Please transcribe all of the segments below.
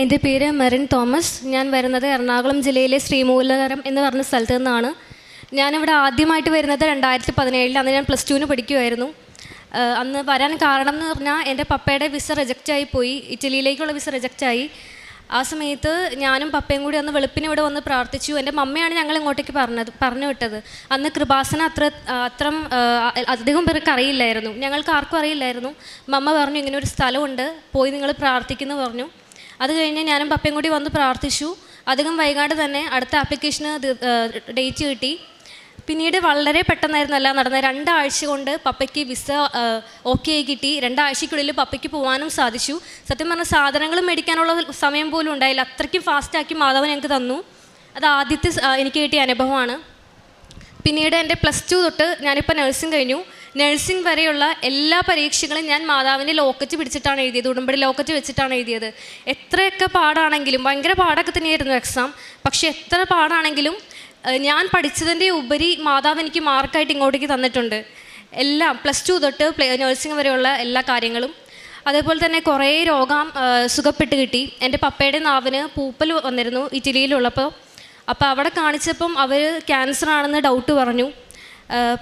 എന്റെ പേര് മെറിൻ തോമസ്. ഞാൻ വരുന്നത് എറണാകുളം ജില്ലയിലെ ശ്രീമൂലകരം എന്ന് പറഞ്ഞ സ്ഥലത്ത് നിന്നാണ്. ഞാനിവിടെ ആദ്യമായിട്ട് വരുന്നത് രണ്ടായിരത്തി പതിനേഴിൽ അന്ന് ഞാൻ പ്ലസ് ടുവിന് പഠിക്കുമായിരുന്നു അന്ന് വരാൻ കാരണം എന്ന് പറഞ്ഞാൽ എന്റെ പപ്പയുടെ വിസ റിജക്റ്റ് ആയി പോയി. ഇറ്റലിയിലേക്കുള്ള വിസ റിജക്റ്റ് ആയി ആ സമയത്ത് ഞാനും പപ്പയും കൂടി അന്ന് വെളുപ്പിന് ഇവിടെ വന്ന് പ്രാർത്ഥിച്ചു. എന്റെ മമ്മയാണ് ഞങ്ങൾ ഇങ്ങോട്ടേക്ക് പറഞ്ഞത് പറഞ്ഞു വിട്ടത്. അന്ന് കൃപാസന അത്ര അത്രം അധികം പേർക്ക് അറിയില്ലായിരുന്നു. ഞങ്ങൾക്ക് ആർക്കും അറിയില്ലായിരുന്നു. മമ്മ പറഞ്ഞു ഇങ്ങനെ ഒരു സ്ഥലമുണ്ട്. പോയി നിങ്ങൾ പ്രാർത്ഥിക്കുന്നു പറഞ്ഞു. അത് കഴിഞ്ഞ് ഞാനും പപ്പയും കൂടി വന്ന് പ്രാർത്ഥിച്ചു. അധികം വൈകാതെ തന്നെ അടുത്ത ആപ്ലിക്കേഷന് ഡേറ്റ് കിട്ടി. പിന്നീട് വളരെ പെട്ടെന്നായിരുന്നു എല്ലാം നടന്നത് രണ്ടാഴ്ച കൊണ്ട് പപ്പയ്ക്ക് വിസ ഓക്കെ ആയി കിട്ടി. രണ്ടാഴ്ചയ്ക്കുള്ളിൽ പപ്പയ്ക്ക് പോകാനും സാധിച്ചു. സത്യം പറഞ്ഞാൽ സാധനങ്ങൾ മേടിക്കാനുള്ള സമയം പോലും ഉണ്ടായില്ല. അത്രയ്ക്കും ഫാസ്റ്റാക്കി മാധവൻ ഞങ്ങൾക്ക് തന്നു. അത് ആദ്യത്തെ എനിക്ക് കിട്ടിയ അനുഭവമാണ്. പിന്നീട് എന്റെ പ്ലസ് ടു തൊട്ട് ഞാനിപ്പോൾ നഴ്സിംഗ് കഴിഞ്ഞു. നഴ്സിംഗ് വരെയുള്ള എല്ലാ പരീക്ഷകളും ഞാൻ മാതാവിന്റെ ലോക്കറ്റ് പിടിച്ചിട്ടാണ് എഴുതിയത് ഉടമ്പടി ലോക്കറ്റ് വെച്ചിട്ടാണ് എഴുതിയത്. എത്രയൊക്കെ പാടാണെങ്കിലും ഭയങ്കര പാടൊക്കെ തന്നെയായിരുന്നു എക്സാം പക്ഷെ എത്ര പാടാണെങ്കിലും ഞാൻ പഠിച്ചതിന്റെ ഉപരി മാതാവ് എനിക്ക് മാർക്കായിട്ട് ഇങ്ങോട്ടേക്ക് തന്നിട്ടുണ്ട്. എല്ലാം പ്ലസ് ടു തൊട്ട് പ്ലേ നഴ്സിംഗ് വരെയുള്ള എല്ലാ കാര്യങ്ങളും. അതേപോലെ തന്നെ കുറേ രോഗം സുഖപ്പെട്ട് കിട്ടി. എന്റെ പപ്പയുടെ നാവിന് പൂപ്പൽ വന്നിരുന്നു ഇറ്റലിയിലുള്ളപ്പോൾ. അപ്പോൾ അവിടെ കാണിച്ചപ്പം അവർ ക്യാൻസർ ആണെന്ന് ഡൗട്ട് പറഞ്ഞു.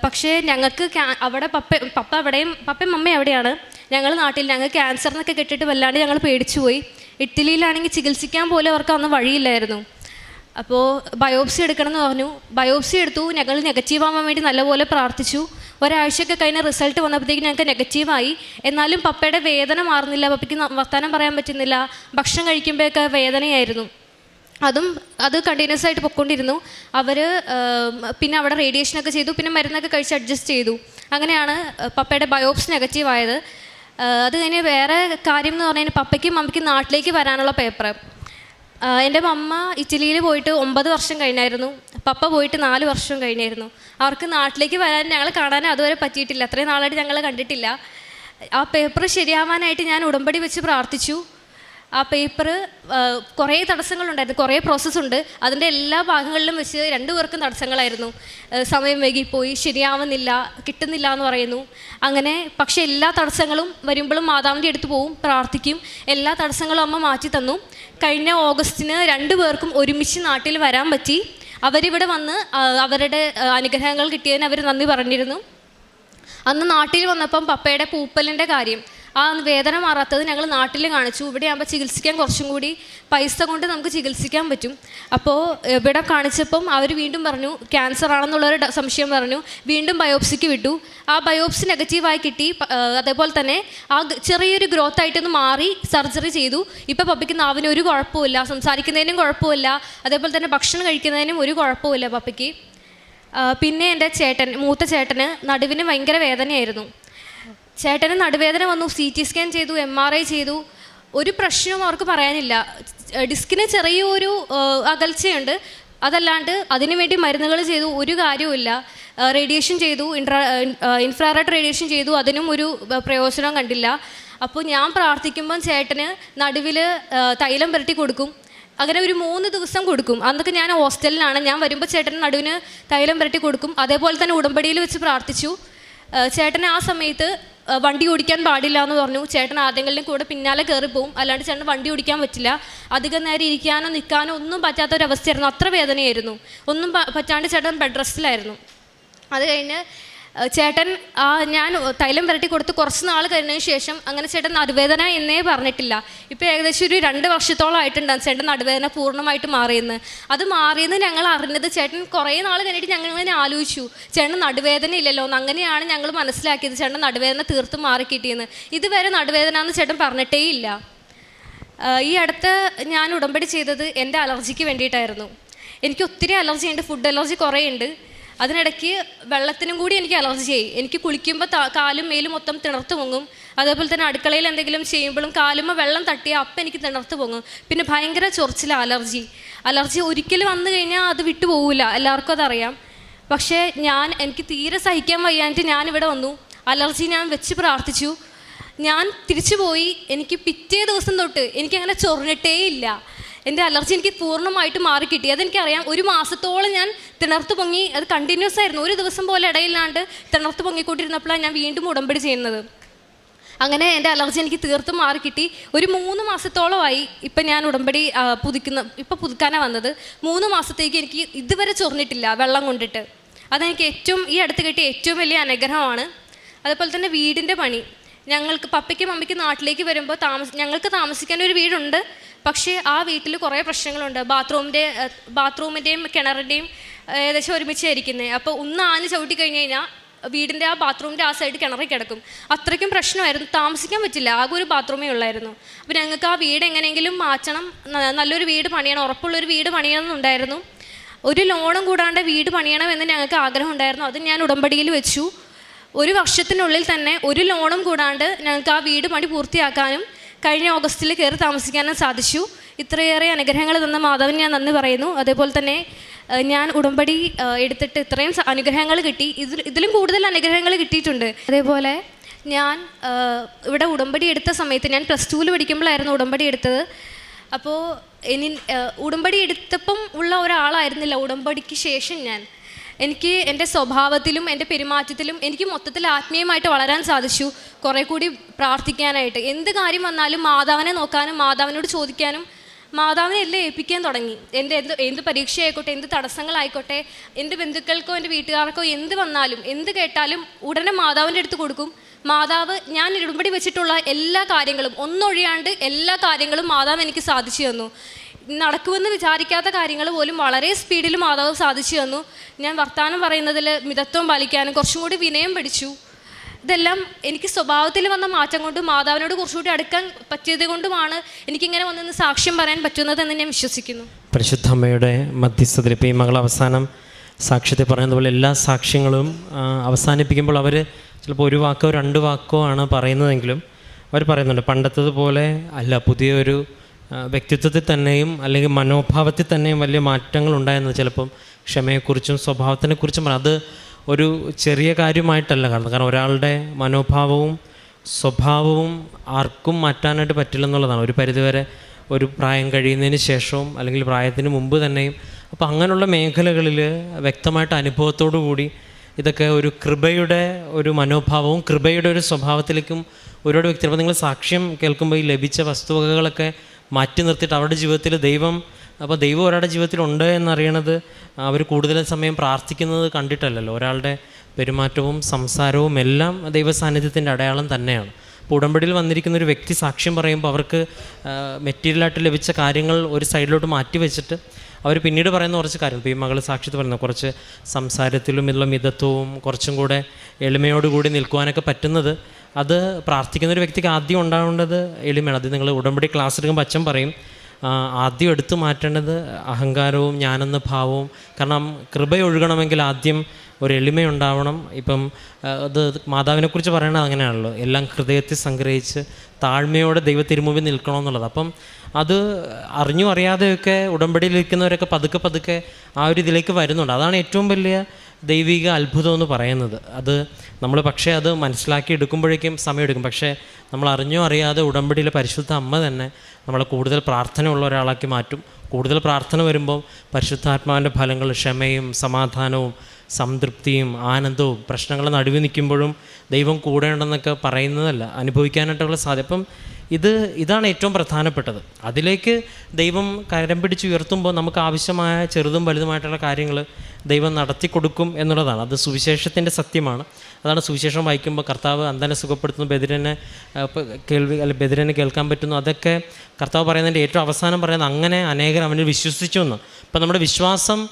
പക്ഷേ ഞങ്ങൾക്ക് അവിടെ പപ്പ പപ്പ അവിടെയും പപ്പയും മമ്മയും അവിടെയാണ്. ഞങ്ങൾ നാട്ടിൽ ഞങ്ങൾ ക്യാൻസർ എന്നൊക്കെ കെട്ടിട്ട് വല്ലാണ്ട് ഞങ്ങൾ പേടിച്ചു പോയി ഇറ്റലിയിലാണെങ്കിൽ ചികിത്സിക്കാൻ പോലും അവർക്ക് അന്ന് വഴിയില്ലായിരുന്നു. അപ്പോൾ ബയോപ്സി എടുക്കണം എന്ന് പറഞ്ഞു. ബയോപ്സി എടുത്തു. ഞങ്ങൾ നെഗറ്റീവ് ആവാൻ വേണ്ടി നല്ലപോലെ പ്രാർത്ഥിച്ചു. ഒരാഴ്ചയൊക്കെ കഴിഞ്ഞ റിസൾട്ട് വന്നപ്പോഴത്തേക്ക് ഞങ്ങൾക്ക് നെഗറ്റീവായി എന്നാലും പപ്പയുടെ വേദന മാറുന്നില്ല. പപ്പയ്ക്ക് വർത്തമാനം പറയാൻ പറ്റുന്നില്ല. ഭക്ഷണം കഴിക്കുമ്പോഴൊക്കെ വേദനയായിരുന്നു. അതും അത് കണ്ടിന്യൂസ് ആയിട്ട് പൊയ്ക്കൊണ്ടിരുന്നു അവർ പിന്നെ അവിടെ റേഡിയേഷനൊക്കെ ചെയ്തു പിന്നെ മരുന്നൊക്കെ കഴിച്ച് അഡ്ജസ്റ്റ് ചെയ്തു. അങ്ങനെയാണ് പപ്പയുടെ ബയോപ്സ് നെഗറ്റീവ് ആയത്. അത് കഴിഞ്ഞ് വേറെ കാര്യം എന്ന് പറഞ്ഞാൽ പപ്പയ്ക്കും മമ്മയ്ക്കും നാട്ടിലേക്ക് വരാനുള്ള പേപ്പർ എന്റെ മമ്മ ഇറ്റലിയിൽ പോയിട്ട് ഒമ്പത് വർഷം കഴിഞ്ഞായിരുന്നു. പപ്പ പോയിട്ട് നാല് വർഷം കഴിഞ്ഞായിരുന്നു. അവർക്ക് നാട്ടിലേക്ക് വരാൻ ഞങ്ങൾ കാണാൻ അതുവരെ പറ്റിയിട്ടില്ല. അത്രയും നാളായിട്ട് ഞങ്ങൾ കണ്ടിട്ടില്ല. ആ പേപ്പർ ശരിയാവാനായിട്ട് ഞാൻ ഉടമ്പടി വെച്ച് പ്രാർത്ഥിച്ചു. ആ പേപ്പർ കുറേ തടസ്സങ്ങളുണ്ടായിരുന്നു കുറേ പ്രോസസ്സുണ്ട്. അതിന്റെ എല്ലാ ഭാഗങ്ങളിലും വെച്ച് രണ്ടു പേർക്കും തടസ്സങ്ങളായിരുന്നു. സമയം വൈകിപ്പോയി ശരിയാവുന്നില്ല കിട്ടുന്നില്ല എന്ന് പറയുന്നു. അങ്ങനെ പക്ഷേ എല്ലാ തടസ്സങ്ങളും വരുമ്പോഴും മാതാവിന്റെ അടുത്ത് പോവും പ്രാർത്ഥിക്കും. എല്ലാ തടസ്സങ്ങളും അമ്മ മാറ്റി തന്നു. കഴിഞ്ഞ ഓഗസ്റ്റിന് രണ്ടു പേർക്കും ഒരുമിച്ച് നാട്ടിൽ വരാൻ പറ്റി. അവരിവിടെ വന്ന് അവരുടെ അനുഗ്രഹങ്ങൾ കിട്ടിയതിന് അവർ നന്ദി പറഞ്ഞിരുന്നു. അന്ന് നാട്ടിൽ വന്നപ്പം പപ്പയുടെ പൂപ്പലിന്റെ കാര്യം. ആ വേദന മാറാത്തത് ഞങ്ങൾ നാട്ടിൽ കാണിച്ചു. ഇവിടെ ആകുമ്പോൾ ചികിത്സിക്കാൻ കുറച്ചും കൂടി പൈസ കൊണ്ട് നമുക്ക് ചികിത്സിക്കാൻ പറ്റും. അപ്പോൾ ഇവിടെ കാണിച്ചപ്പം അവർ വീണ്ടും പറഞ്ഞു ക്യാൻസർ ആണെന്നുള്ളൊരു സംശയം പറഞ്ഞു. വീണ്ടും ബയോപ്സിക്ക് വിട്ടു. ആ ബയോപ്സി നെഗറ്റീവായി കിട്ടി. അതേപോലെ തന്നെ ആ ചെറിയൊരു ഗ്രോത്ത് ആയിട്ടൊന്ന് മാറി സർജറി ചെയ്തു. ഇപ്പോൾ പപ്പയ്ക്ക് നാവിന് ഒരു കുഴപ്പമില്ല സംസാരിക്കുന്നതിനും കുഴപ്പമില്ല അതേപോലെ തന്നെ ഭക്ഷണം കഴിക്കുന്നതിനും ഒരു കുഴപ്പമില്ല പപ്പയ്ക്ക് പിന്നെ എന്റെ ചേട്ടൻ മൂത്ത ചേട്ടന് നടുവിന് ഭയങ്കര വേദനയായിരുന്നു. ചേട്ടന് നടുവേദന വന്നു സി ടി സ്കാൻ ചെയ്തു എം ആർ ഐ ചെയ്തു. ഒരു പ്രശ്നവും അവർക്ക് പറയാനില്ല. ഡിസ്കിന് ചെറിയൊരു അകൽച്ചയുണ്ട്. അതല്ലാണ്ട് അതിനുവേണ്ടി മരുന്നുകൾ ചെയ്തു ഒരു കാര്യവുമില്ല റേഡിയേഷൻ ചെയ്തു ഇൻട്രാ ഇൻഫ്രാറെഡ് റേഡിയേഷൻ ചെയ്തു. അതിനും ഒരു പ്രയോജനം കണ്ടില്ല. അപ്പോൾ ഞാൻ പ്രാർത്ഥിക്കുമ്പം ചേട്ടന് നടുവിൽ തൈലം പുരട്ടി കൊടുക്കും. അങ്ങനെ ഒരു മൂന്ന് ദിവസം കൊടുക്കും. അന്നൊക്കെ ഞാൻ ഹോസ്റ്റലിലാണ്. ഞാൻ വരുമ്പോൾ ചേട്ടന് നടുവിന് തൈലം പുരട്ടി കൊടുക്കും. അതേപോലെ തന്നെ ഉടമ്പടിയിൽ വെച്ച് പ്രാർത്ഥിച്ചു. ചേട്ടൻ ആ സമയത്ത് വണ്ടി ഓടിക്കാൻ പാടില്ല എന്ന് പറഞ്ഞു. ചേട്ടൻ ആരെങ്കിലും കൂടെ പിന്നാലെ കയറി പോകും അല്ലാണ്ട് ചേട്ടൻ വണ്ടി ഓടിക്കാൻ പറ്റില്ല. അധികം നേരം ഇരിക്കാനോ നിൽക്കാനോ ഒന്നും പറ്റാത്ത ഒരവസ്ഥയായിരുന്നു അത്ര വേദനയായിരുന്നു. ഒന്നും പറ്റാണ്ട് ചേട്ടൻ ബെഡ് റെസ്റ്റിലായിരുന്നു അത് കഴിഞ്ഞ് ചേട്ടൻ ആ ഞാൻ തൈലം വരട്ടി കൊടുത്ത് കുറച്ച് നാൾ കഴിഞ്ഞതിന് ശേഷം അങ്ങനെ ചേട്ടൻ നടുവേദന എന്നേ പറഞ്ഞിട്ടില്ല. ഇപ്പോൾ ഏകദേശം ഒരു രണ്ട് വർഷത്തോളം ആയിട്ടുണ്ടാകും ചേട്ടൻ നടുവേദന പൂർണമായിട്ട് മാറിയെന്ന്. അത് മാറിയെന്ന് ഞങ്ങൾ അറിഞ്ഞത് ചേട്ടൻ കുറേ നാൾ കഴിഞ്ഞിട്ട് ഞങ്ങൾ ഇങ്ങനെ ആലോചിച്ചു. ചേട്ടൻ നടുവേദന ഇല്ലല്ലോ അങ്ങനെയാണ് ഞങ്ങൾ മനസ്സിലാക്കിയത് ചേട്ടൻ നടുവേദന തീർത്തും മാറിക്കിട്ടിയെന്ന് ഇതുവരെ നടുവേദന എന്ന് ചേട്ടൻ പറഞ്ഞിട്ടേ ഇല്ല. ഈ അടുത്ത് ഞാൻ ഉടമ്പടി ചെയ്തത് എന്റെ അലർജിക്ക് വേണ്ടിയിട്ടായിരുന്നു. എനിക്ക് ഒത്തിരി അലർജി ഉണ്ട് ഫുഡ് അലർജി കുറേ ഉണ്ട്. അതിനിടയ്ക്ക് വെള്ളത്തിനും കൂടി എനിക്ക് അലർജി ആയി. എനിക്ക് കുളിക്കുമ്പോൾ കാലും മേലും മൊത്തം തിണർത്ത് പൊങ്ങും. അതേപോലെ തന്നെ അടുക്കളയിൽ എന്തെങ്കിലും ചെയ്യുമ്പോഴും കാലുമ്പോൾ വെള്ളം തട്ടിയാൽ അപ്പം എനിക്ക് തിണർത്ത് പൊങ്ങും. പിന്നെ ഭയങ്കര ചൊറിച്ചില അലർജി. അലർജി ഒരിക്കലും വന്നു കഴിഞ്ഞാൽ അത് വിട്ടു പോകില്ല എല്ലാവർക്കും അതറിയാം. പക്ഷേ ഞാൻ എനിക്ക് തീരെ സഹിക്കാൻ വയ്യാഞ്ഞിട്ട് ഞാനിവിടെ വന്നു. അലർജി ഞാൻ വെച്ച് പ്രാർത്ഥിച്ചു. ഞാൻ തിരിച്ചു പോയി. എനിക്ക് പിറ്റേ ദിവസം തൊട്ട് എനിക്കങ്ങനെ ചൊറിഞ്ഞിട്ടേ ഇല്ല. എന്റെ അലർജി എനിക്ക് പൂർണമായിട്ട് മാറിക്കിട്ടി അതെനിക്കറിയാം. ഒരു മാസത്തോളം ഞാൻ തിണർത്ത് പൊങ്ങി അത് കണ്ടിന്യൂസ് ആയിരുന്നു. ഒരു ദിവസം പോലെ ഇടയില്ലാണ്ട് തിണർത്ത് പൊങ്ങിക്കൊണ്ടിരുന്നപ്പോഴാണ് ഞാൻ വീണ്ടും ഉടമ്പടി ചെയ്യുന്നത്. അങ്ങനെ എന്റെ അലർജി എനിക്ക് തീർത്തും മാറി കിട്ടി. ഒരു മൂന്ന് മാസത്തോളമായി ഇപ്പം ഞാൻ ഉടമ്പടി പുതുക്കുന്ന ഇപ്പം പുതുക്കാനാണ് വന്നത്. മൂന്ന് മാസത്തേക്ക് എനിക്ക് ഇതുവരെ ചൊറിഞ്ഞിട്ടില്ല വെള്ളം കൊണ്ടിട്ട്. അതെനിക്ക് ഏറ്റവും ഈ അടുത്ത് കിട്ടിയ ഏറ്റവും വലിയ അനുഗ്രഹമാണ്. അതുപോലെ തന്നെ വീടിന്റെ പണി. ഞങ്ങൾക്ക് പപ്പയ്ക്കും അമ്മയ്ക്കും നാട്ടിലേക്ക് വരുമ്പോൾ താമസ ഞങ്ങൾക്ക് താമസിക്കാൻ ഒരു വീടുണ്ട്. പക്ഷേ ആ വീട്ടിൽ കുറേ പ്രശ്നങ്ങളുണ്ട്. ബാത്റൂമിന്റെ ബാത്റൂമിന്റെയും കിണറിന്റെയും ഏകദേശം ഒരുമിച്ചായിരിക്കുന്നത് അപ്പോൾ ഒന്ന് ആന ചവിട്ടി കഴിഞ്ഞ് കഴിഞ്ഞാൽ വീടിന്റെ ആ ബാത്റൂമിന്റെ ആ സൈഡ് കിണറിൽ കിടക്കും. അത്രയ്ക്കും പ്രശ്നമായിരുന്നു. താമസിക്കാൻ പറ്റില്ല. ആകെ ഒരു ബാത്റൂമേ ഉള്ളായിരുന്നു. അപ്പോൾ ഞങ്ങൾക്ക് ആ വീട് എങ്ങനെയെങ്കിലും മാറ്റണം. നല്ലൊരു വീട് പണിയണം. ഉറപ്പുള്ളൊരു വീട് പണിയണം എന്നുണ്ടായിരുന്നു ഒരു ലോണും കൂടാണ്ട് വീട് പണിയണമെന്ന് ഞങ്ങൾക്ക് ആഗ്രഹം ഉണ്ടായിരുന്നു അത് ഞാൻ ഉടമ്പടിയിൽ വെച്ചു. ഒരു വർഷത്തിനുള്ളിൽ തന്നെ ഒരു ലോണും കൂടാണ്ട് ഞങ്ങൾക്ക് ആ വീട് പണി പൂർത്തിയാക്കാനും കഴിഞ്ഞ ഓഗസ്റ്റിൽ കയറി താമസിക്കാനും സാധിച്ചു. ഇത്രയേറെ അനുഗ്രഹങ്ങൾ തന്ന മാധവന് ഞാൻ നന്ദി പറയുന്നു. അതേപോലെ തന്നെ ഞാൻ ഉടമ്പടി എടുത്തിട്ട് ഇത്രയും അനുഗ്രഹങ്ങൾ കിട്ടി. ഇതിൽ ഇതിലും കൂടുതൽ അനുഗ്രഹങ്ങൾ കിട്ടിയിട്ടുണ്ട്. അതേപോലെ ഞാൻ ഇവിടെ ഉടമ്പടി എടുത്ത സമയത്ത് ഞാൻ പ്ലസ് ടുവിൽ പഠിക്കുമ്പോഴായിരുന്നു ഉടമ്പടി എടുത്തത്. അപ്പോൾ ഇനി ഉടമ്പടി എടുത്തപ്പം ഉള്ള ഒരാളായിരുന്നില്ല. ഉടമ്പടിക്ക് ശേഷം ഞാൻ. എനിക്ക് എന്റെ സ്വഭാവത്തിലും എന്റെ പെരുമാറ്റത്തിലും എനിക്ക് മൊത്തത്തിൽ ആത്മീയമായിട്ട് വളരാൻ സാധിച്ചു. കുറേ കൂടി പ്രാർത്ഥിക്കാനായിട്ട്. എന്ത് കാര്യം വന്നാലും മാതാവിനെ നോക്കാനും മാതാവിനോട് ചോദിക്കാനും മാതാവിനെ എല്ലാം ഏൽപ്പിക്കാൻ തുടങ്ങി. എന്റെ എന്ത് എന്ത് പരീക്ഷയായിക്കോട്ടെ എന്ത് തടസ്സങ്ങളായിക്കോട്ടെ എന്റെ ബന്ധുക്കൾക്കോ എന്റെ വീട്ടുകാർക്കോ എന്ത് വന്നാലും എന്ത് കേട്ടാലും ഉടനെ മാതാവിന്റെ അടുത്ത് കൊടുക്കും. മാതാവ് ഞാൻ ഇടുമ്പടി വെച്ചിട്ടുള്ള എല്ലാ കാര്യങ്ങളും ഒന്നൊഴിയാണ്ട് എല്ലാ കാര്യങ്ങളും മാതാവ് എനിക്ക് സാധിച്ചു തന്നു. നടക്കുമെന്ന് വിചാരിക്കാത്ത കാര്യങ്ങൾ പോലും വളരെ സ്പീഡിൽ മാതാവ് സാധിച്ചു തന്നു. ഞാൻ വർത്തമാനം പറയുന്നതിൽ മിതത്വം പാലിക്കാനും കുറച്ചും കൂടി വിനയം പഠിച്ചു ഇതെല്ലാം എനിക്ക് സ്വഭാവത്തിൽ വന്ന മാറ്റം കൊണ്ട് മാതാവിനോട് കുറച്ചുകൂടി അടുക്കാൻ പറ്റിയത് കൊണ്ടുമാണ് എനിക്കിങ്ങനെ വന്നൊന്ന് സാക്ഷ്യം പറയാൻ പറ്റുന്നത് എന്ന് ഞാൻ വിശ്വസിക്കുന്നു. പരിശുദ്ധമ്മയുടെ മധ്യസ്ഥതയിൽ ഇപ്പോൾ ഈ മകൾ അവസാനം സാക്ഷ്യത്തെ പറഞ്ഞതുപോലെ എല്ലാ സാക്ഷ്യങ്ങളും അവസാനിപ്പിക്കുമ്പോൾ അവർ ചിലപ്പോൾ ഒരു വാക്കോ രണ്ട് വാക്കോ ആണ് പറയുന്നതെങ്കിലും അവർ പറയുന്നുണ്ട് പണ്ടത്തതുപോലെ അല്ല പുതിയൊരു വ്യക്തിത്വത്തിൽ തന്നെയും അല്ലെങ്കിൽ മനോഭാവത്തിൽ തന്നെയും വലിയ മാറ്റങ്ങൾ ഉണ്ടായെന്ന് ചിലപ്പം ക്ഷമയെക്കുറിച്ചും സ്വഭാവത്തിനെക്കുറിച്ചും അത് ഒരു ചെറിയ കാര്യമായിട്ടല്ല കാണുന്നത് കാരണം ഒരാളുടെ മനോഭാവവും സ്വഭാവവും ആർക്കും മാറ്റാനായിട്ട് പറ്റില്ലെന്നുള്ളതാണ് ഒരു പരിധിവരെ ഒരു പ്രായം കഴിയുന്നതിന് ശേഷവും അല്ലെങ്കിൽ പ്രായത്തിന് മുമ്പ് തന്നെയും. അപ്പോൾ അങ്ങനെയുള്ള മേഖലകളിൽ വ്യക്തമായിട്ട് അനുഭവത്തോടു കൂടി ഇതൊക്കെ ഒരു കൃപയുടെ ഒരു മനോഭാവവും കൃപയുടെ ഒരു സ്വഭാവത്തിലേക്കും ഒരുപാട് വ്യക്തി അപ്പോൾ നിങ്ങൾ സാക്ഷ്യം കേൾക്കുമ്പോൾ ഈ ലഭിച്ച വസ്തുവകകളൊക്കെ മാറ്റി നിർത്തിയിട്ട് അവരുടെ ജീവിതത്തിൽ ദൈവം അപ്പോൾ ദൈവം ഒരാളുടെ ജീവിതത്തിൽ ഉണ്ട് എന്നറിയണത് അവർ കൂടുതൽ സമയം പ്രാർത്ഥിക്കുന്നത് കണ്ടിട്ടല്ലല്ലോ. ഒരാളുടെ പെരുമാറ്റവും സംസാരവും എല്ലാം ദൈവ സാന്നിധ്യത്തിന്റെ അടയാളം തന്നെയാണ്. അപ്പോൾ ഉടമ്പടിയിൽ വന്നിരിക്കുന്ന ഒരു വ്യക്തി സാക്ഷ്യം പറയുമ്പോൾ അവർക്ക് മെറ്റീരിയലായിട്ട് ലഭിച്ച കാര്യങ്ങൾ ഒരു സൈഡിലോട്ട് മാറ്റി വെച്ചിട്ട് അവർ പിന്നീട് പറയുന്ന കുറച്ച് കാര്യം ഇപ്പോൾ ഈ മകൾ സാക്ഷ്യത്തിൽ പറയുന്ന കുറച്ച് സംസാരത്തിലും ഇതിലുള്ള മിതത്വവും കുറച്ചും കൂടെ എളിമയോടുകൂടി നിൽക്കുവാനൊക്കെ പറ്റുന്നത് അത് പ്രാർത്ഥിക്കുന്ന ഒരു വ്യക്തിക്ക് ആദ്യം ഉണ്ടാവേണ്ടത് എളിമയാണ്. അത് നിങ്ങൾ ഉടമ്പടി ക്ലാസ് എടുക്കുമ്പോൾ അച്ഛൻ പറയും ആദ്യം എടുത്തു മാറ്റേണ്ടത് അഹങ്കാരവും ഞാനെന്ന ഭാവവും കാരണം കൃപയൊഴുകണമെങ്കിൽ ആദ്യം ഒരു എളിമയുണ്ടാവണം. ഇപ്പം അത് മാതാവിനെക്കുറിച്ച് പറയണത് അങ്ങനെയാണല്ലോ. എല്ലാം ഹൃദയത്തിൽ സംഗ്രഹിച്ച് താഴ്മയോടെ ദൈവത്തിരുമുമ്പിൽ നിൽക്കണമെന്നുള്ളത്. അപ്പം അത് അറിഞ്ഞു അറിയാതെയൊക്കെ ഉടമ്പടിയിൽ ഇരിക്കുന്നവരൊക്കെ പതുക്കെ പതുക്കെ ആ ഒരു ഇതിലേക്ക് വരുന്നുണ്ട്. അതാണ് ഏറ്റവും വലിയ ദൈവിക അത്ഭുതം എന്ന് പറയുന്നത്. അത് നമ്മൾ പക്ഷേ അത് മനസ്സിലാക്കി എടുക്കുമ്പോഴേക്കും സമയമെടുക്കും പക്ഷേ നമ്മൾ അറിഞ്ഞോ അറിയാതെ ഉടമ്പടിയിലെ പരിശുദ്ധ അമ്മ തന്നെ നമ്മളെ കൂടുതൽ പ്രാർത്ഥനയുള്ള ഒരാളാക്കി മാറ്റും. കൂടുതൽ പ്രാർത്ഥന വരുമ്പോൾ പരിശുദ്ധാത്മാവിന്റെ ഫലങ്ങൾ ക്ഷമയും സമാധാനവും സംതൃപ്തിയും ആനന്ദവും പ്രശ്നങ്ങളുടെ നടുവിൽ നിൽക്കുമ്പോഴും ദൈവം കൂടെ ഉണ്ടെന്നൊക്കെ പറയുന്നതല്ല അനുഭവിക്കാനായിട്ടുള്ള സാധ്യത. അപ്പം ഇത് ഇതാണ് ഏറ്റവും പ്രധാനപ്പെട്ടത്. അതിലേക്ക് ദൈവം കരം പിടിച്ച് ഉയർത്തുമ്പോൾ നമുക്ക് ആവശ്യമായ ചെറുതും വലുതുമായിട്ടുള്ള കാര്യങ്ങൾ ദൈവം നടത്തി കൊടുക്കും എന്നുള്ളതാണ്. അത് സുവിശേഷത്തിന്റെ സത്യമാണ്. അതാണ് സുവിശേഷം വായിക്കുമ്പോൾ കർത്താവ് അന്ധനെ സുഖപ്പെടുത്തുന്നു ബദിരനെ കേൾവി അല്ല ബദിരനെ കേൾക്കാൻ പറ്റുന്നു. അതൊക്കെ കർത്താവ് പറയുന്നതിന്റെ ഏറ്റവും അവസാനം പറയുന്നത് അങ്ങനെ അനേകർ അവനിൽ വിശ്വസിച്ചു എന്ന്. അപ്പം നമ്മുടെ വിശ്വാസം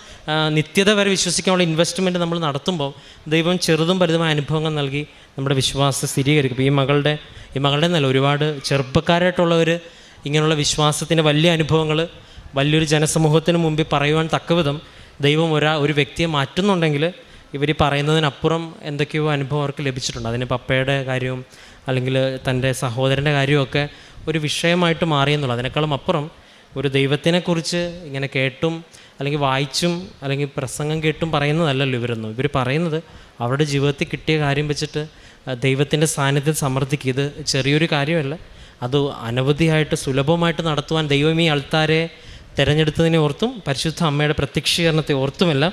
നിത്യത വരെ വിശ്വസിക്കാനുള്ള ഇൻവെസ്റ്റ്മെന്റ് നമ്മൾ നടത്തുമ്പോൾ ദൈവം ചെറുതും വലുതുമായ അനുഭവങ്ങൾ നൽകി നമ്മുടെ വിശ്വാസം സ്ഥിരീകരിക്കും. ഈ മകളുടെ ഈ മകളുടെ നല്ല ഒരുപാട് ചെറുപ്പക്കാരായിട്ടുള്ളവർ ഇങ്ങനെയുള്ള വിശ്വാസത്തിന്റെ വലിയ അനുഭവങ്ങൾ വലിയൊരു ജനസമൂഹത്തിന് മുമ്പിൽ പറയുവാൻ തക്കവിധം ദൈവം ഒരാ ഒരു വ്യക്തിയെ മാറ്റുന്നുണ്ടെങ്കിൽ ഇവർ പറയുന്നതിനപ്പുറം എന്തൊക്കെയോ അനുഭവം അവർക്ക് ലഭിച്ചിട്ടുണ്ട്. അതിന് പപ്പയുടെ കാര്യവും അല്ലെങ്കിൽ തന്റെ സഹോദരന്റെ കാര്യമൊക്കെ ഒരു വിഷയമായിട്ട് മാറിയെന്നുള്ളൂ അതിനേക്കാളും അപ്പുറം ഒരു ദൈവത്തിനെക്കുറിച്ച് ഇങ്ങനെ കേട്ടും അല്ലെങ്കിൽ വായിച്ചും അല്ലെങ്കിൽ പ്രസംഗം കേട്ടും പറയുന്നതല്ലല്ലോ ഇവരൊന്നും. ഇവർ പറയുന്നത് അവരുടെ ജീവിതത്തിൽ കിട്ടിയ കാര്യം വെച്ചിട്ട് ദൈവത്തിന്റെ സാന്നിധ്യം സമർത്ഥിക്കുക. ഇത് ചെറിയൊരു കാര്യമല്ല. അത് അനവധിയായിട്ട് സുലഭമായിട്ട് നടത്തുവാൻ ദൈവം ഈ ആൾക്കാരെ തിരഞ്ഞെടുത്തതിനെ ഓർത്തും പരിശുദ്ധ അമ്മയുടെ പ്രത്യക്ഷീകരണത്തെ ഓർത്തുമെല്ലാം